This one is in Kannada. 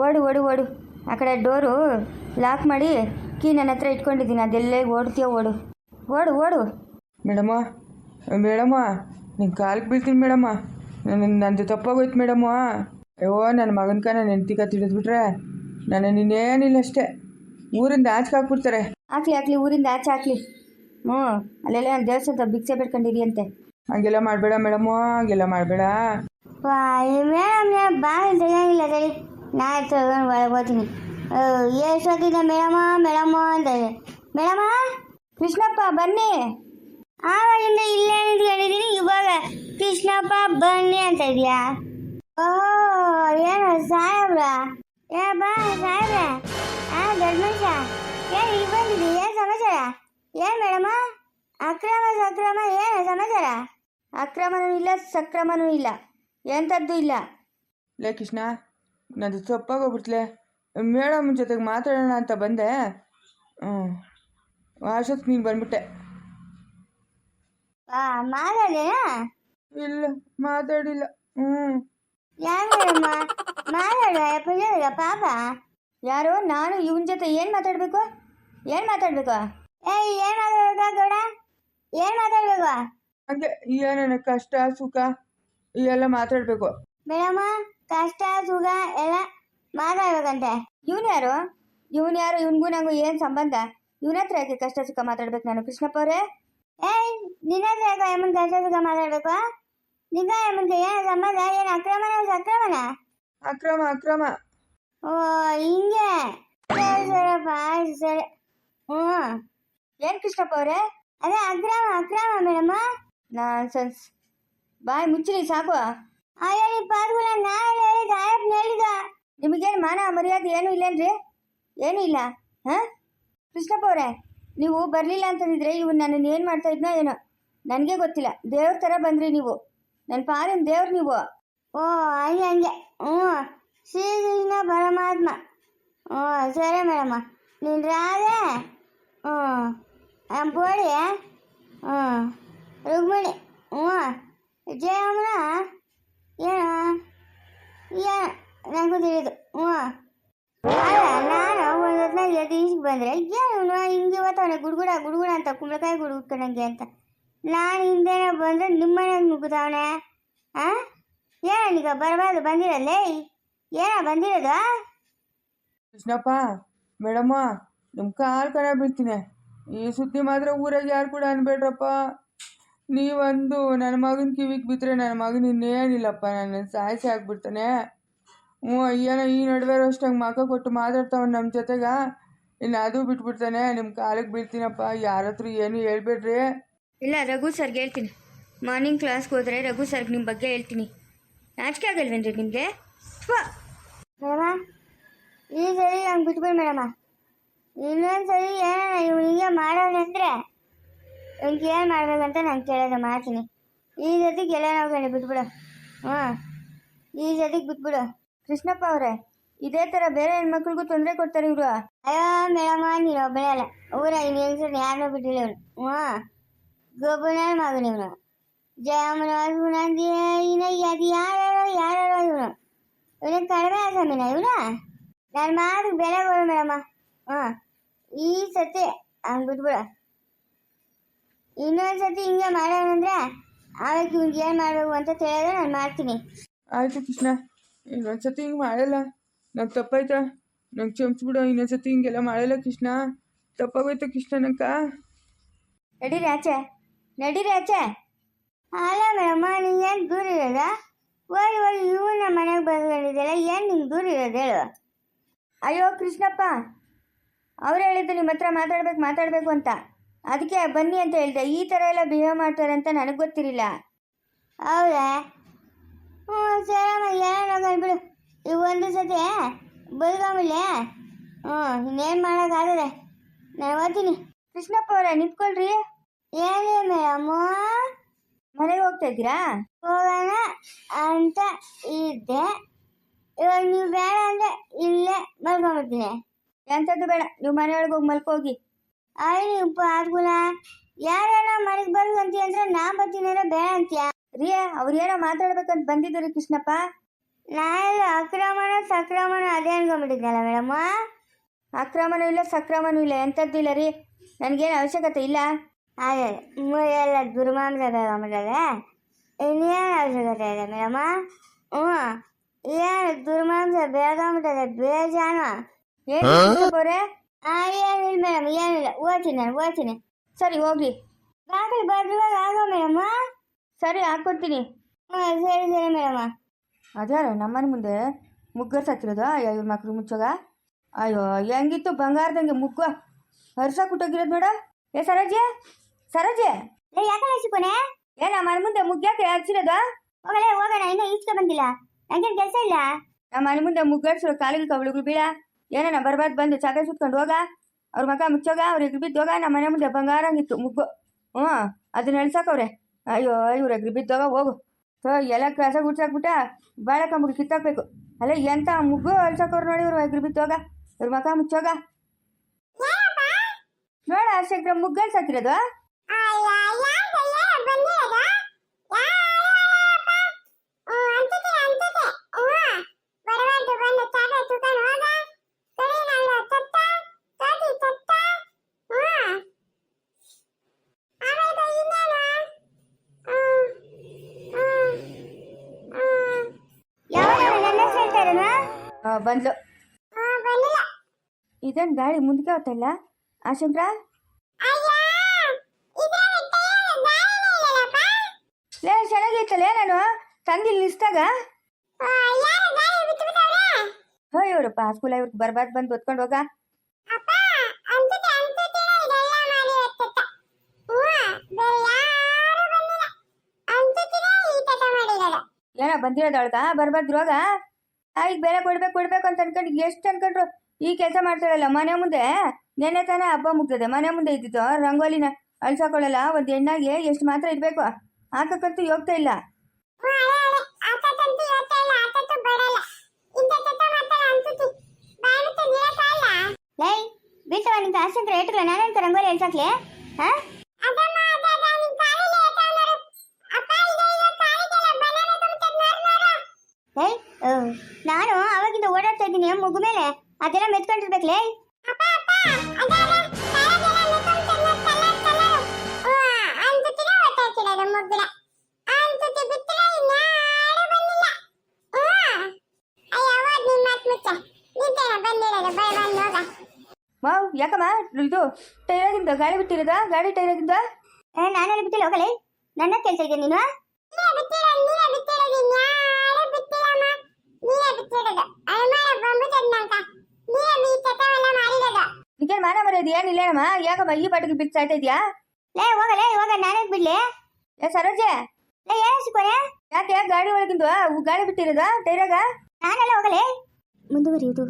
ಓಡು ಓಡು ಓಡು. ಆ ಕಡೆ ಡೋರು ಲಾಕ್ ಮಾಡಿ ಕೀ ನನ್ನ ಹತ್ರ ಇಟ್ಕೊಂಡಿದ್ದೀನಿ. ಅದೆಲ್ಲೇ ಓಡ್ತೀಯ ಓಡು. ಓಡು ಓಡು. ಮೇಡಮ್ಮ ಮೇಡಮ್ಮ ನಿನ್ನ ಕಾಲಿಗೆ ಬೀಳ್ತೀನಿ ಮೇಡಮ್ಮ ನನ್ನ ನಂದು ತಪ್ಪಾಗೋಯ್ತು ಮೇಡಮ್ಮ ಅಯ್ಯೋ ನನ್ನ ಮಗನ್ಕ ನನ್ನ ಹೆಂಡ್ತಿಕ ತಿಳಿದ್ಬಿಟ್ರೆ ನಾನು ನಿನ್ನೇನಿಲ್ಲ ಅಷ್ಟೇ. ಊರಿಂದ ಆಚೆ ಹಾಕ್ಬಿಡ್ತಾರೆ. ಹಾಕ್ಲಿ ಹಾಕ್ಲಿ ಊರಿಂದ ಆಚೆ ಹಾಕ್ಲಿ. ಹ್ಞೂ ಅಲ್ಲೆಲ್ಲ ನಾನು ದೇವಸ್ಥಾನದ ಭಿಕ್ಷೆ ಬೇಡ್ಕೊಂಡಿರಿ ಅಂತೆ. ಹಂಗೆಲ್ಲ ಮಾಡಬೇಡ ಮೇಡಮ್ಮ ಹಂಗೆಲ್ಲ ಮಾಡಬೇಡ. ಮೇಡಮ್ ಬಾಯ್ ಇಲ್ಲ ತಡಿ ನಾಳೆ ತಗೊಂಡು ಒಳಗೋತೀನಿ ಎಷ್ಟೊತ್ತಿಂದ ಮೇಡಮ? ಮೇಡಮ ಅಂತ ಮೇಡಮ? ಕೃಷ್ಣಪ್ಪ, ಬನ್ನಿ. ಆವಾಗಿಂದ ಇಲ್ಲೇ ನಿಂತ್ಕೊಂಡಿದ್ದೀನಿ ಇವಾಗ ಕೃಷ್ಣಪ್ಪ, ಬನ್ನಿ ಅಂತ ಇದೆಯಾ? ಓಹೋ, ಏನು ಸಾಹೇಬ್ರ? ಬಾ ಸಾಹೇಬ್ರ. ಆ ದೊಡ್ಡ ಮನುಷ್ಯ. ಏನು ಈಗ ಬಂದಿದ್ದಿ? ಏನು ಸಮಾಚಾರ? ಏನು ಮೇಡಮ? ಅಕ್ರಮ, ಸಕ್ರಮ, ಏನು ಸಮಾಚಾರ? ಅಕ್ರಮನೂ ಇಲ್ಲ, ಸಕ್ರಮನೂ ಇಲ್ಲ. ಎಂಥದ್ದು ಇಲ್ಲ. ಲೇ ಕೃಷ್ಣ ನಂದು ತಪ್ಪಾಗೋಗ್ಬಿಡ್ತಲೆ ಮೇಡಮ್ ಜೊತೆಗೆ ಮಾತಾಡೋಣ ಅಂತ ಬಂದೆ. ಹ್ಞೂ ಅಷ್ಟೊತ್ತು ನೀನು ಬಂದ್ಬಿಟ್ಟೆ. ಆ ಮಾತಾಡೇನಾ ಇಲ್ಲ ಮಾತಾಡಿಲ್ಲ. ಹ್ಞೂ ಯಾರು ಮೇಡಮ್ಮ? ಮಾತಾಡುವ ಪುಜಾರಿಗ ಪಾಪ? ಯಾರು? ನಾನು ಇವನ ಜೊತೆ ಏನು ಮಾತಾಡಬೇಕು? ಏನು ಮಾತಾಡಬೇಕು? ಏಯ್ ಏನು ಮಾತಾಡ್ಬೇಕಾ ಗೌಡ ಏನ್ ಮಾತಾಡ್ಬೇಕು? ಹಾಗೆ ಏನೇನು ಕಷ್ಟ ಸುಖ ಎಲ್ಲ ಮಾತಾಡಬೇಕು. ಮೇಡಮ್ಮ ಕಷ್ಟ ಸುಖ ಎಲ್ಲ ಮಾತಾಡ್ಬೇಕಂತೆ ಇವನು ಯಾರು? ಇವನು ಯಾರು? ಇವನಿಗೂ ನಂಗೂ ಏನು ಸಂಬಂಧ? ಇವನ ಹತ್ರ ಯಾಕೆ ಕಷ್ಟ ಸುಖ ಮಾತಾಡ್ಬೇಕು ನಾನು? ಕೃಷ್ಣಪ್ಪ ಅವರೇ? ಏಯ್ ನಿನ್ನ ಹತ್ರ ಯಾಕೋ ಕಷ್ಟ ಸುಖ ಮಾತಾಡ್ಬೇಕು? ನಿನ್ನ ಎಮ್ಮನ್ಗೆ ಏನ್ ಸಂಬಂಧ? ಏನ್ ಅಕ್ರಮನ ಸಕ್ರಮನ? ಅಕ್ರಮ ಅಕ್ರಮ. ಓ ಹಿಂಗೆ. ಸರಿ ಸರಪ್ಪ ಆಯ್ತು ಸರಿ. ಹ್ಞೂ. ಏನು ಕೃಷ್ಣಪ್ಪ ಅವರೇ? ಅದೇ ಅಕ್ರಮ ಅಕ್ರಮ ಮೇಡಮ್ಮ ನಾನ್ ಸೆನ್ಸ್ ಬಾಯ್ ಮುಚ್ಚಿರಿ ಸಾಕು. ಅಯ್ಯೋ ನೀ ಪಾಸ್ಗಳ ನಾನು ಹೇಳಿದ ಆಯಪ್ಪನ ಹೇಳಿದ. ನಿಮಗೇನು ಮಾನ ಮರ್ಯಾದೆ ಏನು ಇಲ್ಲೇನ್ರಿ? ಏನು ಇಲ್ಲ, ಹಾಂ? ಕೃಷ್ಣಪ್ಪ ಅವರೇ, ನೀವು ಬರಲಿಲ್ಲ ಅಂತಂದಿದ್ರೆ ಇವ್ನು ನನ್ನನ್ನು ಏನು ಮಾಡ್ತಾ ಇದ್ನೋ ಏನೋ? ನನಗೆ ಗೊತ್ತಿಲ್ಲ. ದೇವ್ರ ಥರ ಬಂದ್ರಿ ನೀವು. ನನ್ನ ಪಾಲಿನ ದೇವ್ರು ನೀವು. ಓ, ಹಂಗೆ ಹಂಗೆ. ಹ್ಞೂ. ಶ್ರೀಕೃಷ್ಣ ಪರಮಾತ್ಮ. ಹ್ಞೂ ಸರಿ ಮೇಡಮ್ಮ ನೀನು ರಾಧೆ. ಹ್ಞೂ. ನಮ್ಮ ಬೋಳಿ ಹ್ಞೂ. ರುಕ್ಮಿಣಿ, ಹ್ಞೂ. ಜಯಮ್ಮನ ಏನು? ಏನು ನನಗೂ ತಿಳಿದು. ಹ್ಞೂ. ಅಲ್ಲ, ನಾನು ಒಂದು ಹೊತ್ನಾಗ ಎದ್ದು ಬಂದರೆ ಏನು? ಹಿಂಗೆ ಇವತ್ತವನೆ ಗುಡುಗುಡ, ಗುಡ್ಗುಡ ಅಂತ, ಕುಂಬಳಕಾಯಿ ಗುಡ್ಗುಡ್ಕೊಂಡಂಗೆ ಅಂತ. ನಾನು ಹಿಂದೆನೇ ಬಂದರೆ ನಿಮ್ಮನೆಗೆ ನುಗ್ಗುತ್ತವನೆ ಹಾಂ ಏನೀಗ ಬರಬಾರ್ದು, ಬಂದಿರಲ್ಲೇ? ಏನ ಬಂದಿರೋದು? ಕೃಷ್ಣಪ್ಪ, ಮೇಡಮ್ಮ, ನಿಮ್ಮ ಕಾಲು ಕರ ಬಿಡ್ತೀನಿ ಈ ಸುದ್ದಿ ಮಾತ್ರ ಊರಾಗ ಯಾರು ಕೂಡ ಅನ್ಬೇಡ್ರಪ್ಪ. ನೀವಂದು ನನ್ನ ಮಗನ ಕಿವಿಗೆ ಬಿದ್ದರೆ ನನ್ನ ಮಗನ ಇನ್ನೇನಿಲ್ಲಪ್ಪ ನಾನು ಸಾಯಿಸಿ ಆಗ್ಬಿಡ್ತಾನೆ. ಹ್ಞೂ ಏನೋ ಈ ನಡುವೆ ಅಷ್ಟಂಗೆ ಮಕ ಕೊಟ್ಟು ಮಾತಾಡ್ತಾವ ನಮ್ಮ ಜೊತೆಗೆ. ಇನ್ನು ಅದು ಬಿಟ್ಬಿಡ್ತಾನೆ ನಿಮ್ಮ ಕಾಲಿಗೆ ಬೀಳ್ತೀನಪ್ಪ ಯಾರ ಹತ್ರ ಏನು ಹೇಳ್ಬೇಡ್ರಿ. ಇಲ್ಲ ರಘು ಸರ್ಗೆ ಹೇಳ್ತೀನಿ. ಮಾರ್ನಿಂಗ್ ಕ್ಲಾಸ್ಗೆ ಹೋದರೆ ರಘು ಸರ್ಗೆ ನಿಮ್ಮ ಬಗ್ಗೆ ಹೇಳ್ತೀನಿ. ನಾಚಿಕೆ ಆಗಲ್ವೇನ್ರಿ ನಿಮಗೆ? ಮೇಡಮ ಈ ಸರಿ ನಂಗೆ ಬಿಟ್ಬಿಡಿ ಮೇಡಮ್ಮ ಇನ್ನೊಂದು ಸರಿ ಏನ ಇವನಿಗೆ ಮಾಡೋಣ ಅಂದರೆ. ಇವ್ನಿಗೆ ಏನು ಮಾಡ್ಬೇಕಂತ ನಾನು ಕೇಳೋದು ಮಾಡ್ತೀನಿ ಈ ಜೊತೆಗೆ ಎಲ್ಲ ನಾವು ಬಿಟ್ಬಿಡು. ಹಾಂ, ಈ ಜೊತೆಗೆ ಬಿಟ್ಬಿಡು. ಕೃಷ್ಣಪ್ಪ ಅವರೇ, ಇದೇ ಥರ ಬೇರೆ ಹೆಣ್ಮಕ್ಳಿಗೂ ತೊಂದರೆ ಕೊಡ್ತಾರೆ ಇವರು. ಅಯ್ಯೋ, ಮೇಡಮ್ಮ, ನೀನು ಒಬ್ಬಳೇ ಅಲ್ಲ. ಊರ ಹೆಂಗಸರು ಯಾರನ್ನೂ ಬಿಟ್ಟಿಲ್ಲ ಇವನು. ಹಾಂ ಗೊಬ್ಬನ ಮಗನ ಇವನು. ಇನ್ನ ಅದು ಯಾರ್ಯಾರೋ ಯಾರ್ಯಾರೋ ಇವನು. ಇವನು ಕಡಿಮೆ ಆಸಮಿನ ಇವನ? ನನ್ನ ಮಾತು ಬೆಲೆ ಕೊಡು ಮೇಡಮ್ಮ. ಹಾಂ ಈ ಸತಿ ಹಂಗೆ ಬಿಟ್ಬಿಡು. ಇನ್ನೊಂದು ಸತಿ ಹಿಂಗೆ ಮಾಡೋಣಂದ್ರೆ ಆವಾಗ ಇವ್ನಿಗೆ ಏನು ಮಾಡಬೇಕು ಅಂತ ತಿಳಿದ್ರೆ ನಾನು ಮಾಡ್ತೀನಿ. ಆಯಿತು ಕೃಷ್ಣ ಇನ್ನೊಂದು ಸತಿ ಹಿಂಗೆ ಮಾಡಲ್ಲ. ನಂಗೆ ತಪ್ಪಾಯ್ತಾ? ನಂಗೆ ಕ್ಷಮಿಸ್ಬಿಡು ಇನ್ನೊಂದು ಸತಿ ಹಿಂಗೆಲ್ಲ ಮಾಡಲ್ಲ ಕೃಷ್ಣ. ತಪ್ಪಾಗೋಯ್ತು ಕೃಷ್ಣನಕ್ಕ ನಡೀರಿ ಆಚೆ ನಡೀರಿ ಆಚೆ. ಅಲ್ಲ ಮೇಡಮ್ಮ ನೀನೇನು ದೂರ ಇರೋದಾ? ಹೋಗಿ ಹೋಗಿ ನಮ್ಮ ಮನೆಗೆ ಬರ್ಕೊಂಡಿದ್ದೆಲ್ಲ ಏನು ನಿಂಗೆ ದೂರ ಇರೋದು ಹೇಳು. ಅಯ್ಯೋ ಕೃಷ್ಣಪ್ಪ ಅವ್ರು ಹೇಳಿದ್ದು ನಿಮ್ಮ ಹತ್ರ ಮಾತಾಡ್ಬೇಕು ಮಾತಾಡಬೇಕು ಅಂತ. ಅದಕ್ಕೆ ಬನ್ನಿ ಅಂತ ಹೇಳಿದೆ. ಈ ಥರ ಎಲ್ಲ ಬಿಹೇವ್ ಮಾಡ್ತಾರೆ ಅಂತ ನನಗೆ ಗೊತ್ತಿರಲಿಲ್ಲ. ಹೌದಾ? ಹ್ಞೂ ಸರಮ್ಮ ಏನೋ ಬಿಡು. ಈಗ ಒಂದು ಸತಿ ಬದುಕೊಂಬಿಡ್ಲೆ ಹ್ಞೂ ಇನ್ನೇನು ಮಾಡೋಕ್ಕಾಗದೆ ನಾನು ಓದ್ತೀನಿ. ಕೃಷ್ಣಪ್ಪ ಅವರೇ ನಿಂತ್ಕೊಳ್ರಿ. ಏನೇ ಅಮ್ಮ ಮನೆಗೆ ಹೋಗ್ತಾ ಇದ್ದೀರಾ? ಹೋಗೋಣ ಅಂತ ಇದ್ದೆ. ಇವಾಗ ನೀವು ಬೇಡ ಅಂದರೆ ಇಲ್ಲೇ ಮಲ್ಕೊಂಬಿಡ್ತೀನಿ. ಎಂಥದ್ದು ಬೇಡ ನೀವು ಮನೆಯೊಳಗೆ ಹೋಗಿ ಮಲ್ಕೋಗಿ. ಅಯ್ಯ ನೀವು ಪಾರ್ಗುಲ ಯಾರ್ಯಾರ ಮನೆಗೆ ಬರ್ದು ಅಂತೀಯ ಅಂದ್ರೆ ನಾ ಬರ್ತೀನಿ ಅಂದ್ರೆ ಬೇಡ ಅಂತೀಯ. ರೀ ಅವ್ರು ಏನೋ ಮಾತಾಡ್ಬೇಕಂತ ಬಂದಿದ್ರು ಕೃಷ್ಣಪ್ಪ. ನಾನು ಅಕ್ರಮಣ ಸಕ್ರಮಣ ಅದೇ ಅನ್ಕೊಂಡ್ಬಿಟ್ಟಿದ್ನಲ್ಲ ಮೇಡಮ್ಮ ಅಕ್ರಮನೂ ಇಲ್ಲ ಸಕ್ರಮನೂ ಇಲ್ಲ ಎಂಥದ್ದಿಲ್ಲ ರೀ? ನನಗೇನು ಅವಶ್ಯಕತೆ ಇಲ್ಲ? ಅದೇ ಎಲ್ಲ ದುರ್ಮಾಂಸ ಬೇಗಂಬಿಟ್ಟದೆ ಇನ್ನೇನು ಅವಶ್ಯಕತೆ ಇದೆ ಮೇಡಮ್ಮ ಹ್ಞೂ. ಏನು ದುರ್ಮಾಂಸ ಬೇಗಂಬಿಟ್ಟದೆ ಬೇಜಾನು? ಏನು ಅವರೇ ಏನಿಲ್ಲ ಮೇಡಮ್ ಏನಿಲ್ಲ ಓದ್ತೀನಿ ನಾನು ಓದ್ತೀನಿ. ಸರಿ ಹೋಗ್ಲಿ ಬಾಗಿಲು ಭದ್ರವಾಗಿ ಆಗೋ ಮೇಡಮ್ಮ ಸರಿ ಹಾಕ್ಕೊಡ್ತೀನಿ ಹ್ಞೂ ಸರಿ ಸರಿ ಮೇಡಮ್ಮ ಅದ್ಯಾರ ನಮ್ಮನೆ ಮುಂದೆ ಮುಗ್ಗರ್ ಸಾಕಿರೋದು. ಇವ್ರ ಮಕ್ಳು ಮುಚ್ಚೋಗ. ಅಯ್ಯೋ ಹೆಂಗಿತ್ತು ಬಂಗಾರದಂಗೆ ಮುಗ್ಗು? ಹರ್ಸ ಕುಟ್ಟೋಗಿರೋದು ನೋಡ. ಏ ಸರೋಜೆ? ಸರೋಜೆ? ಏ ಯಾಕಲ್ಲ ಸಿಕ್ಕೋನೆ ಏ ನಮ್ಮ ಮನೆ ಮುಂದೆ ಮುಗ್ಗ್ಯಾಕೆ ಹರ್ಸಿರೋದು? ಹೋಗಲೇ ಹೋಗೋಣ ಇನ್ನೂ ಈಸ್ಕೊ ಬಂದಿಲ್ಲ. ನಂಗೇನು ಕೆಲಸ ಇಲ್ಲ? ನಮ್ಮನೆ ಮುಂದೆ ಮುಗ್ಗರ್ಸಿರೋ ಕಾಲಿಗೆ ಕವಳುಗಳು ಬೀಳ. ಏನೇನ ಬರ್ಬಾರ್ದು ಬಂದು ಚಾಕ ಸುತ್ಕೊಂಡು ಹೋಗ? ಅವ್ರ ಮಗ ಮುಚ್ಚೋಗ? ಅವ್ರ ಎಗ್ರಿ ಬಿದ್ದೋಗ? ನಮ್ಮ ಮನೆ ಮುಂದೆ ಬಂಗಾರಂಗಿತ್ತು ಮುಗ್ಗು. ಹ್ಞೂ ಅದನ್ನ ಎಳ್ಸಾಕವ್ರೆ ಅಯ್ಯೋ ಇವ್ರ ಎಗ್ರಿ ಬಿದ್ದೋಗ ಹೋಗು. ಸೊ ಎಲ್ಲ ಕಸ ಗುಡ್ಸಾಕ್ಬಿಟ್ಟ ಬಾಳೆ ಕಂಬಿಗೆ ಕಿತ್ತಾಕ್ಬೇಕು. ಅಲ್ಲ ಎಂತ ಮುಗ್ಗು ಅಳ್ಸಾಕವ್ರು ನೋಡಿ ಇವ್ರು ಎಗ್ರಿ ಬಿದ್ದೋಗ? ಇವ್ರ ಮಗ ಮುಚ್ಚೋಗ? ನೋಡ ಅಷ್ಟೇ ಮುಗ್ಗಲ್ ಬಂದ್ಲು. ಇದೇನು ಗಾಳಿ ಮುಂದಕ್ಕೆ ಹೋಗ್ತಲ್ಲ ಆ ಶಂಕರ ಲೇ ಚೆನ್ನಾಗೈತಲ್ಲ ನಾನು? ತಂದಿಲ್ ನಿಲ್ಸ್ದಾಗ ಹೋ ಇವ್ರಪ್ಪ ಸ್ಕೂಲ ಇವ್ರಿಗೆ ಬರ್ಬಾರ್ದು ಬಂದು ಒತ್ಕೊಂಡು ಹೋಗ. ಏನೋ ಬಂದಿರೋದು ಬರ್ಬಾರ್ದ್ರೋಗ ಬರ್ಬಾರ್ದು ರೋಗ? ಈಗ ಬೆಲೆ ಕೊಡ್ಬೇಕು ಕೊಡ್ಬೇಕು ಅಂತ ಅನ್ಕೊಂಡು ಎಷ್ಟು ಅನ್ಕೊಂಡ್ರು? ಈ ಕೆಲಸ ಮಾಡ್ತಾರಲ್ಲ ಮನೆ ಮುಂದೆ? ನೆನ್ನೆ ತಾನೇ ಹಬ್ಬ ಮುಗ್ತದೆ ಮನೆ ಮುಂದೆ ಇದ್ದಿತ್ತು ರಂಗೋಲಿನ ಅಳ್ಸಾಕೊಳ್ಳಲ್ಲ ಒಂದು ಹೆಣ್ಣಾಗೆ ಎಷ್ಟು ಮಾತ್ರ ಇರಬೇಕು? ಹಾಕಕ್ಕಂತೂ ಹೋಗ್ತಾ ಇಲ್ಲ. ಲೈ ಬೀಳ್ತವ ನಿಂತ ರೇಟ್ಗಳು ನಾನೆಂತ ರಂಗೋಲಿ ಎಳ್ಸಾಕ್ಲೆ ಹಾ? ಓಡಾಡ್ತಾ ಇದ್ದೀನಿ ಮಗು ಮೇಲೆ ಅದೆಲ್ಲ ಮೆತ್ಕೊಂಡಿರ್ಬೇಕಲೇ? ಮಾವ್ ಯಾಕಮ್ಮ? ಇದು ಟೈರಾಗಿಂದ ಗಾಳಿ ಬಿಟ್ಟಿರೋದ? ಗಾಡಿ ಟೈರಾಗಿಂದ ಏ ನಾನು ಬಿಟ್ಟಿಲ್ಲ ಹೋಗಲೇ. ನನ್ನ ಕೆಲಸ ಇದೆ ನೀನು? ನಿಗೇನು ಮಾನ ಮರ್ಯಾದೆ ಏನಿಲ್ಲೇನಮ್ಮ ಯಾಕಮ್ಮ ಈ ಪಾಟಿಗೆ ಬಿಟ್ಟು ಸಾಯ್ತಾ ಇದೆಯಾ? ಲೇ ಹೋಗಲೇ ಇವಾಗ ನಾನೇ ಬಿಡ್ಲಿ. ಏ ಸರೋಜೆ. ಲೇ ಏನು ಸಿಕ್ಕೋರೆ ಯಾಕೆ ಗಾಡಿ ಒಳಗಿಂದು ಗಾಡಿ ಬಿಟ್ಟಿರೋದ ಟೈರಾಗ? ನಾನೆಲ್ಲ ಹೋಗಲೇ? ಮುಂದುವರಿಯುವುದು.